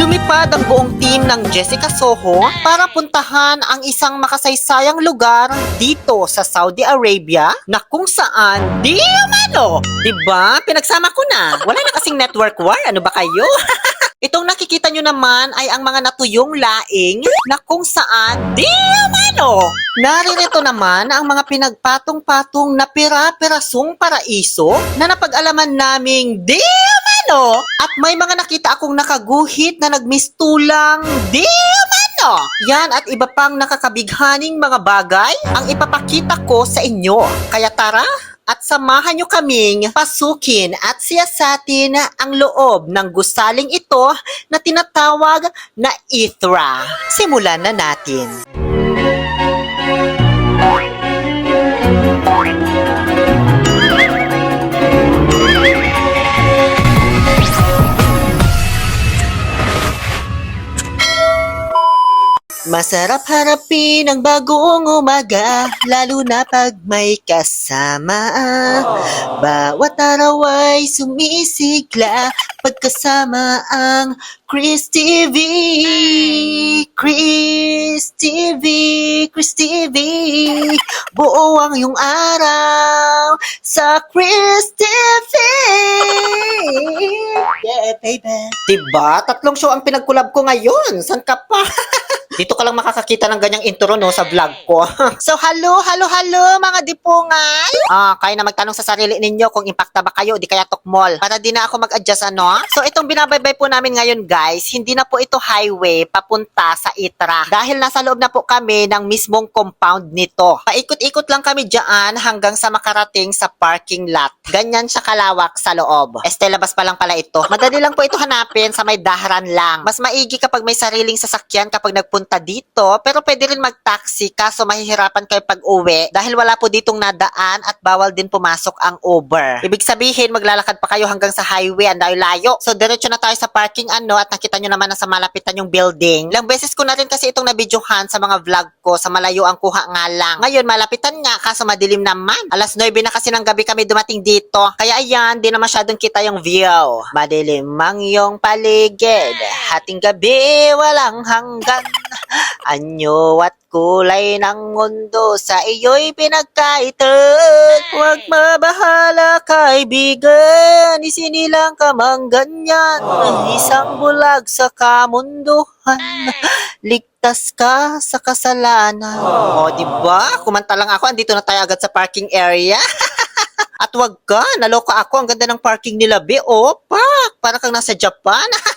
Lumipad ang buong team ng Jessica Soho para puntahan ang isang makasaysayang lugar dito sa Saudi Arabia na kung saan di umano. Diba? Pinagsama ko na. Wala na kasing network war. Ano ba kayo? Itong nakikita nyo naman ay ang mga natuyong laing na kung saan di umano. Naririto naman ang mga pinagpatong-patong na pira-pirasong paraiso na napag-alaman naming di umano. At may mga nakita akong nakaguhit na nagmistulang di umano. Yan at iba pang nakakabighaning mga bagay ang ipapakita ko sa inyo. Kaya tara, at samahan nyo kaming pasukin at siyasatin ang loob ng gusaling ito na tinatawag na Ithra. Simulan na natin. Masarap harapin ang bagong umaga, lalo na pag may kasama. Bawat araw ay sumisigla, pagkasama ang Chris TV. Chris TV, Chris TV. Buo ang iyong araw sa Chris TV. Yeah, baby. Diba? Tatlong show ang pinagkulab ko ngayon. San ka pa? Dito ka lang makakakita ng ganyang intro no sa vlog ko. so hello, hello, hello mga dipungan. Ah, kaya na magtanong sa sarili ninyo kung impacta ba kayo, di kaya tukmol. Para di na ako mag-adjust ano. So itong binabaybay po namin ngayon guys, hindi na po ito highway papunta sa Itra. Dahil nasa loob na po kami ng mismong compound nito. Paikot-ikot lang kami diyan hanggang sa makarating sa parking lot. Ganyan siya kalawak sa loob. Este labas pa lang pala ito. Madali lang po ito hanapin sa may dahran lang. Mas maigi kapag may sariling sasakyan kapag nagpunta dito, pero pwede rin mag-taxi kaso mahihirapan kayo pag uwi dahil wala po ditong nadaan at bawal din pumasok ang Uber. Ibig sabihin, maglalakad pa kayo hanggang sa highway, ang layo-layo. So, diretso na tayo sa parking ano at nakita nyo naman na sa malapitan yung building. Ilang beses ko na rin kasi itong nabidyohan sa mga vlog ko sa malayo ang kuha nga lang. Ngayon, malapitan nga kaso madilim naman. Alas 9 na kasi ng gabi kami dumating dito. Kaya ayan, di na masyadong kita yung view. Madilim ang iyong paligid. Hating gabi, walang hanggan. Anyo at kulay ng mundo sa iyo'y pinagkaitan. Huwag mabahala kaibigan, isinilang ka mang ganyan. Isang bulag sa kamunduhan, ligtas ka sa kasalanan. O, di ba? Kumanta lang ako, andito na tayo agad sa parking area. At wag ka, naloka ako. Ang ganda ng parking nila, be. Oh, pak! Para kang nasa Japan.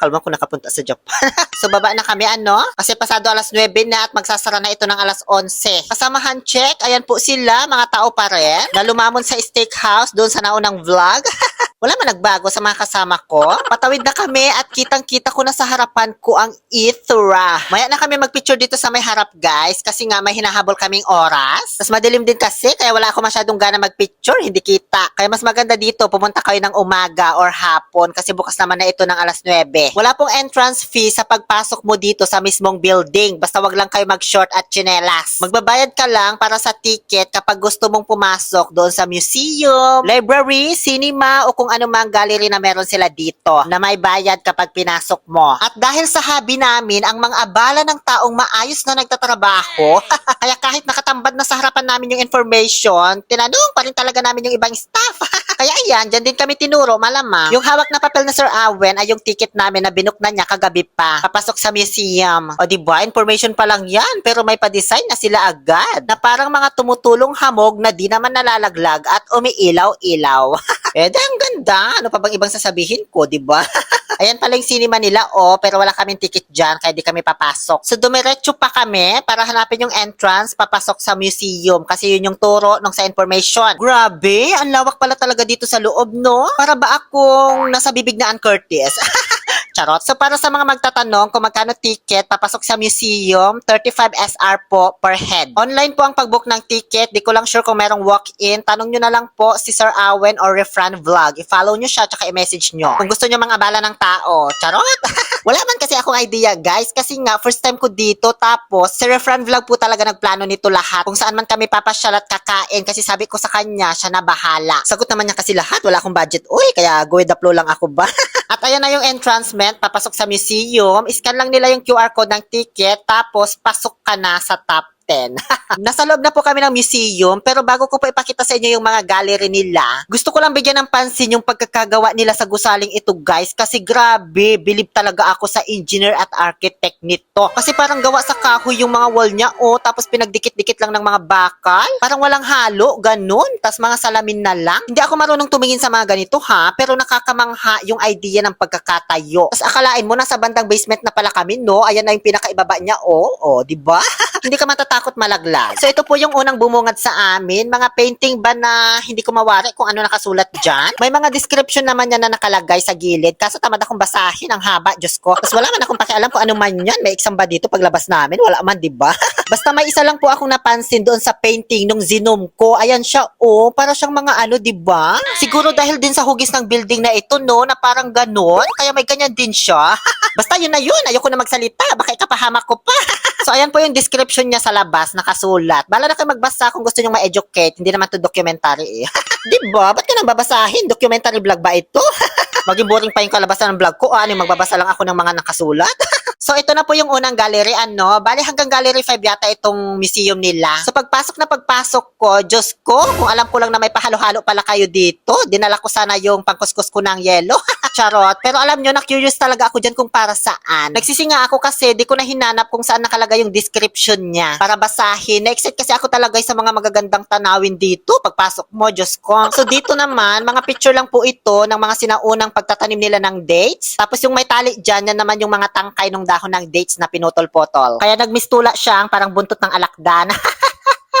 Kalma ko nakapunta sa Japan. so, baba na kami, ano? Kasi pasado alas 9 na at magsasara na ito ng alas 11. Kasamahan check, ayan po sila, mga tao pa rin, na lumamon sa steakhouse doon sa naunang vlog. Wala man nagbago sa mga kasama ko. Patawid na kami at kitang-kita ko na sa harapan ko ang Ithra. Maya na kami magpicture dito sa may harap guys kasi nga may hinahabol kaming oras. Tapos madilim din kasi kaya wala ako masyadong gana magpicture, hindi kita. Kaya mas maganda dito pumunta kayo ng umaga or hapon kasi bukas naman na ito ng alas 9. Wala pong entrance fee sa pagpasok mo dito sa mismong building. Basta wag lang kayo mag-short at chinelas. Magbabayad ka lang para sa ticket kapag gusto mong pumasok doon sa museum, library, cinema o kung ano mang gallery na meron sila dito na may bayad kapag pinasok mo. At dahil sa hobby namin, ang mga abala ng taong maayos na nagtatrabaho, kaya kahit nakatambad na sa harapan namin yung information, tinanong pa rin talaga namin yung ibang staff. kaya ayan, dyan din kami tinuro, malamang. Yung hawak na papel na Sir Awen ay yung ticket namin na binuk na niya kagabi pa. Papasok sa museum. O di ba information pa lang yan, pero may pa-design na sila agad. Na parang mga tumutulong hamog na di naman nalalaglag at umiilaw-ilaw. eh, ang ganda. Ano pa bang ibang sasabihin ko, di ba? Ayan pala yung cinema nila, oh, pero wala kaming ticket dyan, kaya di kami papasok. So, dumiretso pa kami para hanapin yung entrance, papasok sa museum, kasi yun yung turo nung sa information. Grabe, ang lawak pala talaga dito sa loob, no? Para ba akong nasa bibig na Ann Curtis? Charot. So para sa mga magtatanong kung magkano ticket papasok sa museum, 35 SR po per head. Online po ang pag-book ng ticket. Di ko lang sure kung merong walk-in. Tanong nyo na lang po si Sir Awen or Refran Vlog. I-follow nyo siya tsaka i-message nyo. Kung gusto nyo mga abala ng tao. Charot! Wala man kasi akong idea guys kasi nga first time ko dito tapos si Refran Vlog po talaga nagplano nito lahat kung saan man kami papasyal at kakain kasi sabi ko sa kanya siya na bahala. Sagot naman niya kasi lahat wala akong budget. Uy kaya go with the flow lang ako ba? At ayan na yung entrancement, papasok sa museum. Scan lang nila yung QR code ng ticket, tapos pasok ka na sa top 10. Nasa loob na po kami ng museum, pero bago ko po ipakita sa inyo yung mga gallery nila, gusto ko lang bigyan ng pansin yung pagkakagawa nila sa gusaling ito guys, kasi grabe, bilib talaga ako sa engineer at architect nito. Kasi parang gawa sa kahoy yung mga wall niya, oh, tapos pinagdikit-dikit lang ng mga bakal. Parang walang halo, ganun. Tapos mga salamin na lang. Hindi ako marunong tumingin sa mga ganito ha, pero nakakamangha yung idea ng pagkakatayo. Tapos akalain mo, nasa bandang basement na pala kami, no? Ayan na yung pinakaibaba niya, oh, oh, di ba? hindi ka matatakot malaglag. So ito po yung unang bumungad sa amin. Mga painting ba na hindi ko mawari kung ano nakasulat dyan? May mga description naman yan na nakalagay sa gilid. Kaso tamad akong basahin. Ang haba, Diyos ko. Tapos wala man akong pakialam kung ano man yan. May exam dito paglabas namin? Wala man, di ba? Basta may isa lang po akong napansin doon sa painting nung zinom ko. Ayan siya, oh. Para siyang mga ano, di ba? Siguro dahil din sa hugis ng building na ito, no? Na parang ganon. Kaya may ganyan din siya. Basta yun na yun. Ayoko na magsalita. Baka ikapahamak ko pa. So, ayan po yung description niya sa labas, nakasulat. Bala na kayo magbasa kung gusto nyo ma-educate. Hindi naman to documentary eh. Di ba? Ba't ka nang babasahin? Documentary vlog ba ito? Maging boring pa yung kalabasan ng vlog ko. Ano, yung magbabasa lang ako ng mga nakasulat. so, ito na po yung unang gallery. Ano? Bali hanggang gallery 5 yata itong museum nila. So, pagpasok na pagpasok ko, Diyos ko, kung alam ko lang na may pahalo-halo pala kayo dito, dinala ko sana yung pangkuskus ko ng yelo. Charot. Pero alam nyo, na-curious talaga ako dyan kung para saan. Nagsisinga ako kasi di ko na hinanap kung saan nakalagay yung description niya para basahin. Na-excite kasi ako talaga sa mga magagandang tanawin dito pagpasok mo, Diyos ko. So dito naman, mga picture lang po ito ng mga sinaunang pagtatanim nila ng dates. Tapos yung may tali dyan, yan naman yung mga tangkay ng dahon ng dates na pinutol-potol. Kaya nagmistula siya ang parang buntot ng alakdan.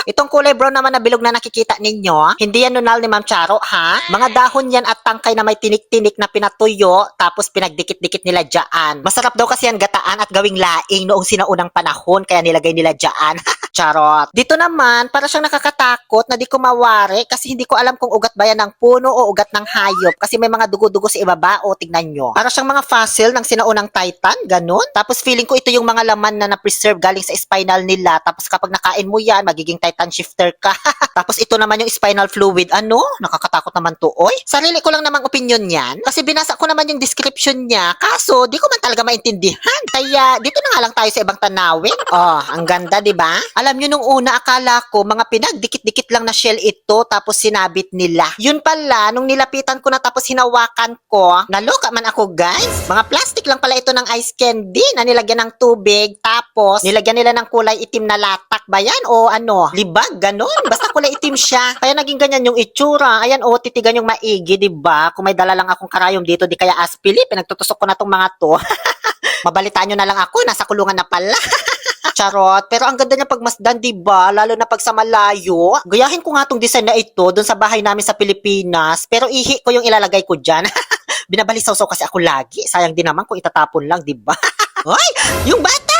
Itong kulay brown naman na bilog na nakikita ninyo, hindi yan nunal ni Ma'am Charo, ha? Mga dahon yan at tangkay na may tinik-tinik na pinatuyo, tapos pinagdikit-dikit nila dyan. Masarap daw kasi yan gataan at gawing laing noong sinaunang panahon, kaya nilagay nila dyan. Charot. Dito naman, para siyang nakakatakot na di ko mawari kasi hindi ko alam kung ugat ba yan ng puno o ugat ng hayop kasi may mga dugo-dugo sa ibaba o tignan nyo. Para siyang mga fossil ng sinaunang titan, ganun. Tapos feeling ko ito yung mga laman na na-preserve galing sa spinal nila. Tapos kapag nakain mo yan, magiging titan shifter ka. Tapos ito naman yung spinal fluid. Ano? Nakakatakot naman to, oy. Sarili ko lang namang opinion yan. Kasi binasa ko naman yung description niya. Kaso, di ko man talaga maintindihan. Kaya, dito na nga lang tayo sa ibang tanawin. Oh, ang ganda, di ba? Alam nyo, nung una, akala ko, mga pinagdikit-dikit lang na shell ito, tapos sinabit nila. Yun pala, nung nilapitan ko na tapos hinawakan ko, naloka man ako, guys. Mga plastic lang pala ito ng ice candy na nilagyan ng tubig, tapos nilagyan nila ng kulay itim na latak ba yan? O ano, libag, ganon. Basta kulay itim siya. Kaya naging ganyan yung itsura. Ayan, o, titigan yung maigi, di ba? Kung may dala lang akong karayom dito, di kaya aspili, pinagtutusok ko na tong mga to. Mabalitaan nyo na lang ako, nasa kulungan na pala. Charot. Pero ang ganda niya pagmasdan, di ba? Lalo na pag sa malayo. Gayahin ko nga tong design na ito doon sa bahay namin sa Pilipinas. Pero ihi ko yung ilalagay ko dyan. Binabalisaw-saw kasi ako lagi. Sayang din naman kung itatapon lang, di ba? Hoy! Yung bata!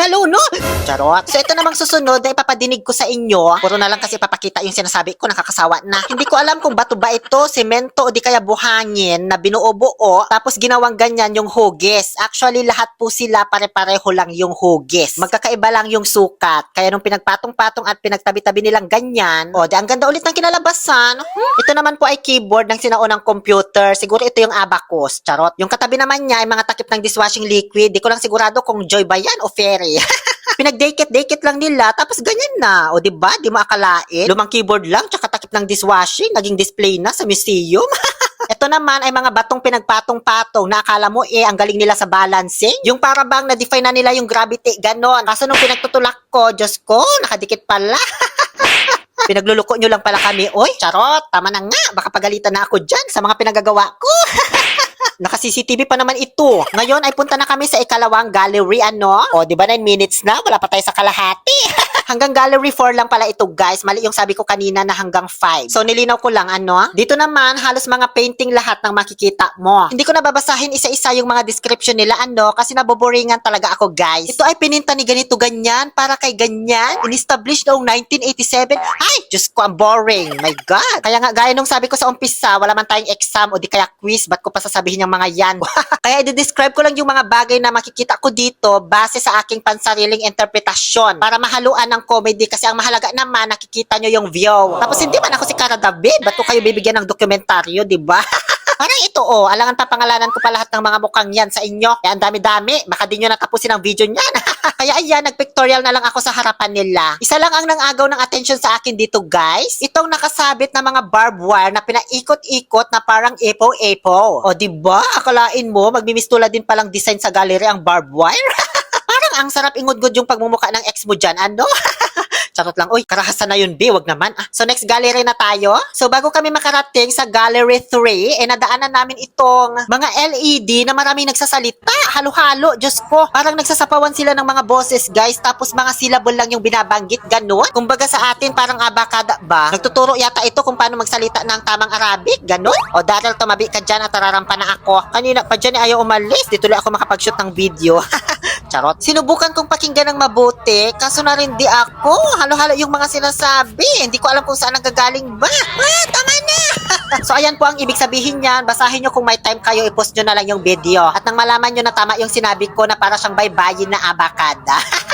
Naluno! Charot. So ito namang susunod na ipapadinig ko sa inyo. Puro na lang kasi papakita yung sinasabi ko, nakakasawa na. Hindi ko alam kung bato ba ito, semento o di kaya buhangin na binuo-buo tapos ginawang ganyan yung hugis. Actually, lahat po sila pare-pareho lang yung hugis. Magkakaiba lang yung sukat. Kaya nung pinagpatong-patong at pinagtabi-tabi nilang ganyan, o di ang ganda ulit ng kinalabasan. Ito naman po ay keyboard ng sinaunang computer. Siguro ito yung abacus. Charot. Yung katabi naman niya ay mga takip ng dishwashing liquid. Di ko lang sigurado kung joy ba yan o fairy. Pinag-dake-dake lang nila, tapos ganyan na. O, di ba? Di mo akalain. Lumang keyboard lang, tsaka takip ng dishwashing, naging display na sa museum. Ito naman ay mga batong pinagpatong-patong na akala mo eh, ang galing nila sa balancing. Yung para bang na-define na nila yung gravity, ganon. Kaso nung pinagtutulak ko, Diyos ko, nakadikit pala. Pinagluluko nyo lang pala kami. Oy, charot, tama na nga. Baka pagalitan na ako dyan sa mga pinagagawa ko. Naka-CCTV pa naman ito. Ngayon ay punta na kami sa ikalawang gallery, ano? O, di ba 9 minutes na? Wala pa tayo sa kalahati. hanggang gallery 4 lang pala ito, guys. Mali yung sabi ko kanina na hanggang 5. So, nilinaw ko lang, ano? Dito naman, halos mga painting lahat ng makikita mo. Hindi ko nababasahin isa-isa yung mga description nila, ano? Kasi naboboringan talaga ako, guys. Ito ay pininta ni ganito ganyan para kay ganyan. In-establish noong 1987. Ay, Diyos ko, ang boring. My God. Kaya nga, gaya nung sabi ko sa umpisa, wala man tayong exam o di kaya quiz, ba't ko pa sasabihin yung mga yan? kaya i-describe ko lang yung mga bagay na makikita ko dito base sa aking pansariling interpretasyon para mahaluan ng comedy kasi ang mahalaga naman, nakikita nyo yung view. Tapos hindi man ako si Cara David, ba't ko kayo bibigyan ng dokumentaryo, di ba? Parang ito oh, alangan papangalanan ko pa lahat ng mga mukhang yan sa inyo. Ang dami-dami, baka di nyo natapusin ang video niyan. Kaya ayan, nagpictorial na lang ako sa harapan nila. Isa lang ang nangagaw ng attention sa akin dito guys. Itong nakasabit na mga barbed wire na pinaikot-ikot na parang epo-epo. O di ba? Akalain mo, magmimistula din palang design sa gallery ang barbed wire. parang ang sarap ingudgod yung pagmumuka ng ex mo dyan, ano? Charot lang. Uy, karahasan na yun, B. Wag naman. Ah. So, next gallery na tayo. So, bago kami makarating sa gallery 3, eh, nadaanan namin itong mga LED na maraming nagsasalita. Halo-halo. Diyos ko. Parang nagsasapawan sila ng mga boses, guys. Tapos, mga syllable lang yung binabanggit. Ganon. Kumbaga sa atin, parang abakada ba? Nagtuturo yata ito kung paano magsalita ng tamang Arabic. Ganon. O, Daryl, tumabi ka dyan at tararampa na ako. Kanina pa dyan, eh, ayaw umalis. Dito lang ako makapag-shoot ng video. Charot. Sinubukan kong pakinggan ng mabuti, kaso na rin di ako. Halo-halo yung mga sinasabi. Hindi ko alam kung saan nagagaling ba. Ah, tama na! so, ayan po ang ibig sabihin niyan. Basahin nyo kung may time kayo, i-post nyo na lang yung video. At nang malaman nyo na tama yung sinabi ko na para siyang baybayin na abakada.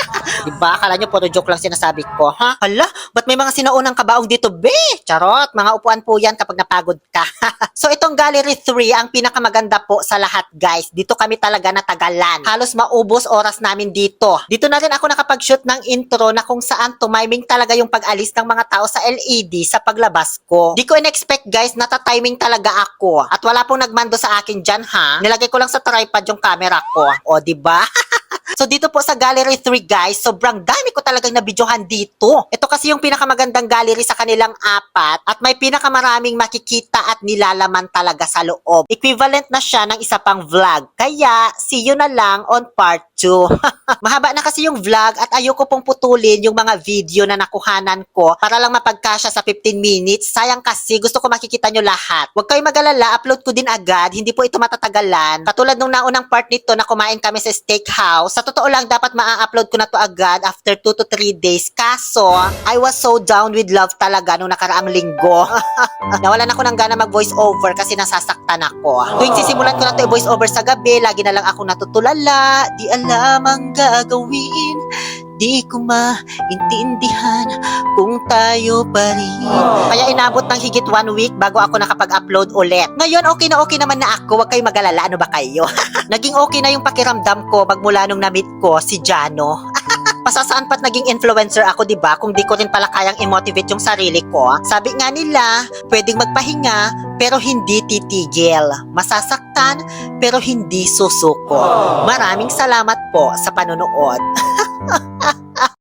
diba? Akala nyo puro joke lang sinasabi ko, ha? Hala, ba't may mga sinaunang kabaong dito, be? Charot, mga upuan po yan kapag napagod ka. so, itong Gallery 3, ang pinakamaganda po sa lahat, guys. Dito kami talaga natagalan. Halos maubos oras namin dito. Dito na rin ako nakapag-shoot ng intro na kung saan tumiming talaga yung pag-alis ng mga tao sa LED sa paglabas ko. Di ko in-expect, guys, nata-timing talaga ako. At wala pong nagmando sa akin dyan, ha? Nilagay ko lang sa tripod yung camera ko. O, di ba? So dito po sa Gallery 3 guys, sobrang dami ko talagang nabidyohan dito. Ito kasi yung pinakamagandang gallery sa kanilang apat at may pinakamaraming makikita at nilalaman talaga sa loob. Equivalent na siya ng isa pang vlog. Kaya see you na lang on part 2. Mahaba na kasi yung vlog at ayoko pong putulin yung mga video na nakuhanan ko para lang mapagkasya sa 15 minutes. Sayang kasi gusto ko makikita nyo lahat. Huwag kayo magalala, upload ko din agad. Hindi po ito matatagalan. Katulad nung naunang part nito na kumain kami sa steakhouse. Sa totoo lang, dapat ma-upload ko na to agad after 2 to 3 days. Kaso, I was so down with love talaga nung nakaraang linggo. Nawalan ako ng gana mag-voice over kasi nasasaktan ako. Tuwing sisimulan ko na to i-voice over sa gabi, lagi na lang ako natutulala. Di alam ang gagawin. Di ko maintindihan kung tayo pa rin. Kaya inabot ng higit one week bago ako nakapag-upload ulit. Ngayon, okay na okay naman na ako. Huwag kayo mag-alala. Ano ba kayo? Naging okay na yung pakiramdam ko magmula nung na-meet ko si Jano. Pasasaan pa't naging influencer ako, di ba? Kung di ko rin pala kayang i-motivate yung sarili ko. Sabi nga nila, pwedeng magpahinga, pero hindi titigil. Masasaktan, pero hindi susuko. Maraming salamat po sa panonood.